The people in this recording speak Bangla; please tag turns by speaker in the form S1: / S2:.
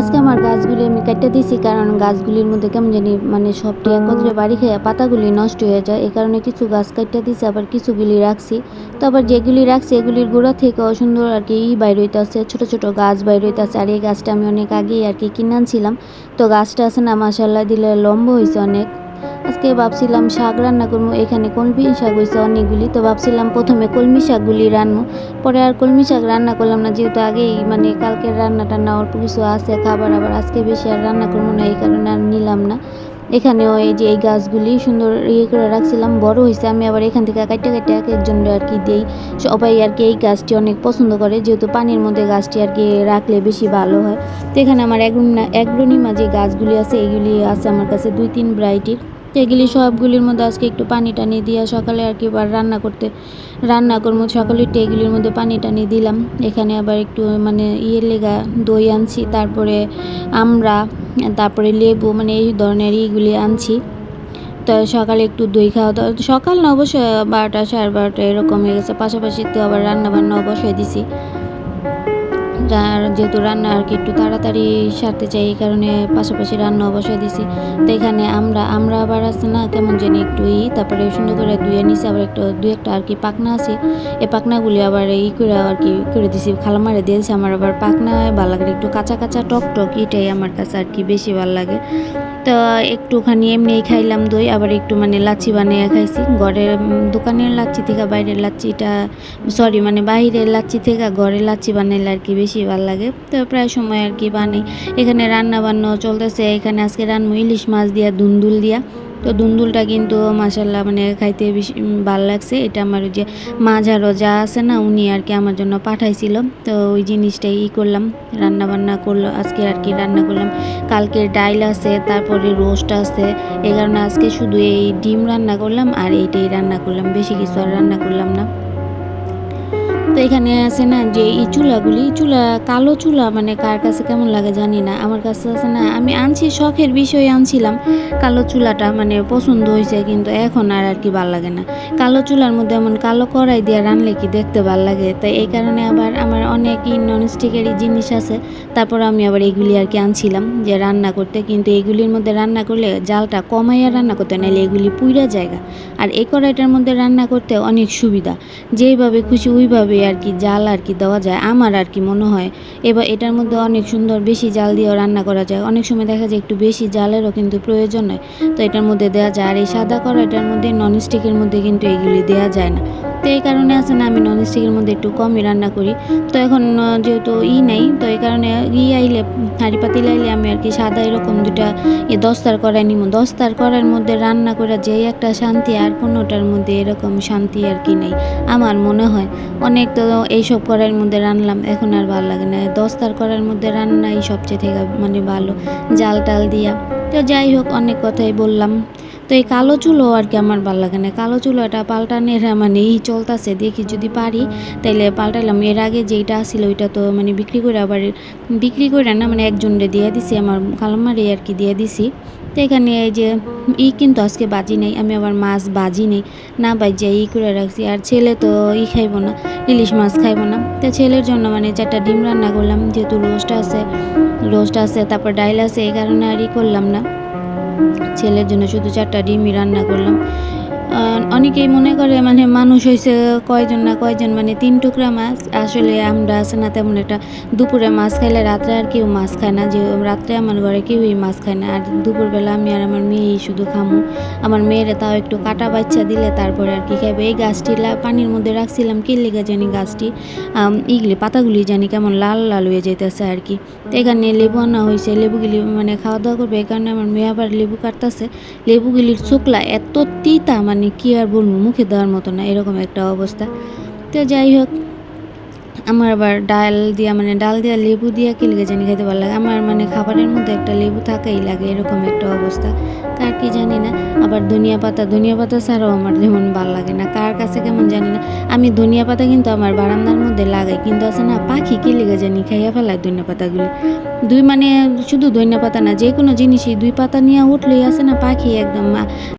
S1: আজকে আমার গাছগুলি আমি কেটে দিয়েছি, কারণ গাছগুলির মধ্যে কেমন জানি মানে সবটি একত্রে বাড়ি খেয়ে পাতাগুলি নষ্ট হয়ে যায়। এই কারণে কিছু গাছ কাটতে দিয়েছি, আবার কিছুগুলি রাখছি। তো আবার যেগুলি রাখছি, এগুলির গোড়া থেকে সুন্দর আর কি ই বাইর হইতেছে ছোটো ছোটো গাছ বাইর হইতেছে আর এই গাছটা আমি অনেক আগেই আর কি কিনে আনছিলাম তো গাছটা আছে না মাসাল্লাহ দিলে লম্ব হয়েছে অনেক। আজকে ভাবছিলাম শাক রান্না করব এখানে কলমি শাক হয়েছে অনেকগুলি, তো ভাবছিলাম প্রথমে কলমি শাকগুলি রান্নো পরে আর কলমি শাক রান্না করলাম না, যেহেতু আগেই মানে কালকের রান্না টান্না অল্প কিছু আছে, খাবার আবার আজকে বেশি আর রান্না করব না, এই কারণে আর নিলাম না। এখানেও এই যে এই গাছগুলি সুন্দর ইয়ে করে রাখছিলাম, বড় হয়েছে আমি আবার এখান থেকে কাটতে কাটতে এক একজন আর কি দিই। সবাই আর কি এই গাছটি অনেক পছন্দ করে, যেহেতু পানির মধ্যে গাছটি আর কি রাখলে বেশি ভালো হয়। তো এখানে আমার এগ্রোনা এগ্রোনিমা যে গাছগুলি আছে এইগুলি আছে আমার কাছে দুই তিন ভ্যারাইটির এগুলি সবগুলির মধ্যে আজকে একটু পানি টানি দিয়ে সকালে আর কি আবার রান্না করতে, রান্না করব সকালে এগুলির মধ্যে পানি টানি দিলাম। এখানে আবার একটু মানে ইয়ে লেগা দই আনছি, তারপরে আমরা তারপরে লেবু মানে এই ধরনের ইগুলি আনছি। তো সকালে একটু দই খাওয়া দাওয়া সকাল না অবশ্যই বারোটা, সাড়ে বারোটা এরকম হয়ে গেছে। পাশাপাশি তো আবার রান্না বান্না অবশ্যই দিছি। যেহেতু রান্না আর কি একটু তাড়াতাড়ি সারতে চাই, এই কারণে পাশাপাশি রান্না অবশ্যই দিছি। তো এখানে আমরা আমরা আবার আছে না, কেমন জানি একটু ই, তারপরে সুন্দর করে ধুয়ে নিছি, আবার একটু দু একটা আর কি পাকনা আছে। এই পাকনাগুলি আবার ই করে আর কি করে দিছি খালামারে দিয়েছি আমার আবার পাকনা ভালো লাগে একটু কাঁচা কাঁচা টক টক এটাই আমার কাছে আর কি বেশি ভালো লাগে। তো একটুখানি এমনিই খাইলাম দই, আবার একটু মানে লাচ্ছি বানিয়ে খাইছি। ঘরের দোকানের লাচ্ছি থেকে বাইরের লাচ্ছিটা সরি মানে বাইরের লাচ্ছি থেকে ঘরের লাচ্ছি বানাইলে আর কি বেশি ভালো লাগে। তো প্রায় সময় আর কি বানাই। এখানে রান্না বান্না চলতেছে, এখানে আজকে রান্না ইলিশ মাছ দিয়া, দুন্দুল দিয়া। তো দুন্দুলটা কিন্তু মাসাল্লাহ মানে খাইতে বেশি ভালো লাগছে। এটা আমার ওই যে মাঝা রোজা আছে না, উনি আর কি আমার জন্য পাঠাইছিল। তো ওই জিনিসটাই ই করলাম রান্না বান্না করল, আজকে আর কি রান্না করলাম। কালকের ডাইল আছে, তারপরে রোস্ট আছে। এই কারণে আজকে শুধু এই ডিম রান্না করলাম আর এইটাই রান্না করলাম, বেশি কিছু আর রান্না করলাম না। তো এখানে আছে না যে এই চুলাগুলি, চুলা, কালো চুলা মানে কার কাছে কেমন লাগে জানি না। আমার কাছে আছে না, আমি আনছি, শখের বিষয়ে আনছিলাম। কালো চুলাটা মানে পছন্দ হয়েছে কিন্তু এখন আর আর কি ভালো লাগে না। কালো চুলার মধ্যে এমন কালো কড়াই দিয়ে রানলে কি দেখতে ভালো লাগে? তাই এই কারণে আবার আমার অনেকই ননস্টিকেরই জিনিস আছে। তারপর আমি আবার এগুলি আর কি আনছিলাম যে রান্না করতে। কিন্তু এগুলির মধ্যে রান্না করলে জালটা কমাইয়া রান্না করতে নাহলে এগুলি পুইরা জায়গা আর এই কড়াইটার মধ্যে রান্না করতে অনেক সুবিধা। যেইভাবে খুশি ওইভাবে আর কি জাল আর কি দেওয়া যায়, আমার আর কি মনে হয়। এবার এটার মধ্যে অনেক সুন্দর বেশি জাল দিয়েও রান্না করা যায়। অনেক সময় দেখা যায় একটু বেশি জালেরও কিন্তু প্রয়োজন হয়। তো এটার মধ্যে দেওয়া যায়। আর এই সাদা করা এটার মধ্যে ননস্টিকের মধ্যে কিন্তু এগুলি দেওয়া যায় না। তো এই কারণে আছে না, আমি ননস্টিকের মধ্যে একটু কমই রান্না করি। তো এখন যেহেতু ই নেই, তো এই কারণে ই আইলে হাঁড়ি পাতিল আইলে আমি আর কি সাদা এরকম দুটা এ দস্তার করাই নিব দস্তার করার মধ্যে রান্না করে যেই একটা শান্তি আর কোনোটার মধ্যে এরকম শান্তি আর কি নেই, আমার মনে হয়। অনেক তো এইসব করার মধ্যে রান্নলাম এখন আর ভালো লাগে না। দস্তার করার মধ্যে রান্নাই সবচেয়ে থেকে মানে ভালো জাল টাল দিয়া। তো যাই হোক, অনেক কথাই বললাম। তো এই কালো চুলো আর কি আমার ভালো লাগে না। কালো চুলোটা পাল্টানের মানে এই চলতেছে, দেখি যদি পারি, তাইলে পাল্টাইলাম। এর আগে যেইটা ছিল ওইটা তো মানে বিক্রি করে আবার বিক্রি করে না মানে একজনরে দিয়ে দিছি, আমার কালামারে আর কি দিয়ে দিছি। তো এখানে এই যে ই কিন্তু আজকে বাজি নেই, আমি আবার মাছ বাজি নেই, না বাজিয়ে ই করে রাখছি। আর ছেলে তো ই খাইবো না, ইলিশ মাছ খাইবো না। তো ছেলের জন্য মানে চারটা ডিম রান্না করলাম, যেহেতু রোস্ট আছে রোস্ট আছে, তারপর ডাইল আছে, এই কারণে আর ই করলাম না। ছেলের জন্য শুধু চারটা ডিমই রান্না করলাম। অনেকেই মনে করে মানে মানুষ হয়েছে কয়জন না কয়জন মানে তিন টুকরা মাছ। আসলে আমরা আছে না তেমন একটা দুপুরে মাছ খাইলে রাত্রে আর কেউ মাছ খায় না। যে রাত্রে আমার ঘরে কেউই মাছ খায় না। আর দুপুরবেলা আমি আর আমার মেয়েই শুধু খামু। আমার মেয়েরা তাও একটু কাটা বাচ্চা দিলে তারপরে আর কি খাইবে। এই গাছটি পানির মধ্যে রাখছিলাম, কি লেগে জানি গাছটি? ইগুলি পাতাগুলি জানি কেমন লাল লাল হয়ে যেতেছে আর কি। তো এখানে লেবু আনা হয়েছে লেবুগুলি মানে খাওয়া দাওয়া করবে। এই কারণে আমার মেয়ে আবার লেবু কাটতেছে। লেবুগুলির চোখলা এত তিতা মানে কি আর বলব, মুখে দেওয়ার মতো না, এরকম একটা অবস্থা। তো যাই হোক, আমার আবার ডাল দিয়া মানে ডাল দিয়া লেবু দিয়া কি লেগে জানি, খেতে ভালো লাগে। আমার মানে খাবারের মধ্যে একটা লেবু থাকাই লাগে, এরকম একটা অবস্থা। কার কি জানি না, আবার ধনিয়া পাতা ধনিয়া পাতা ছাড়াও আমার যেমন ভালো লাগে না। কার কাছে কেমন জানি না, আমি ধনিয়া পাতা কিন্তু আমার বারান্দার মধ্যে লাগাই, কিন্তু আছে না, পাখি কি লেগে জানি, খাইয়া ফেলায় ধনিয়া পাতাগুলি। দুই মানে শুধু ধনিয়া পাতা না যে কোনো জিনিসই দুই পাতা নিয়ে উঠলেই আছে না, পাখি একদম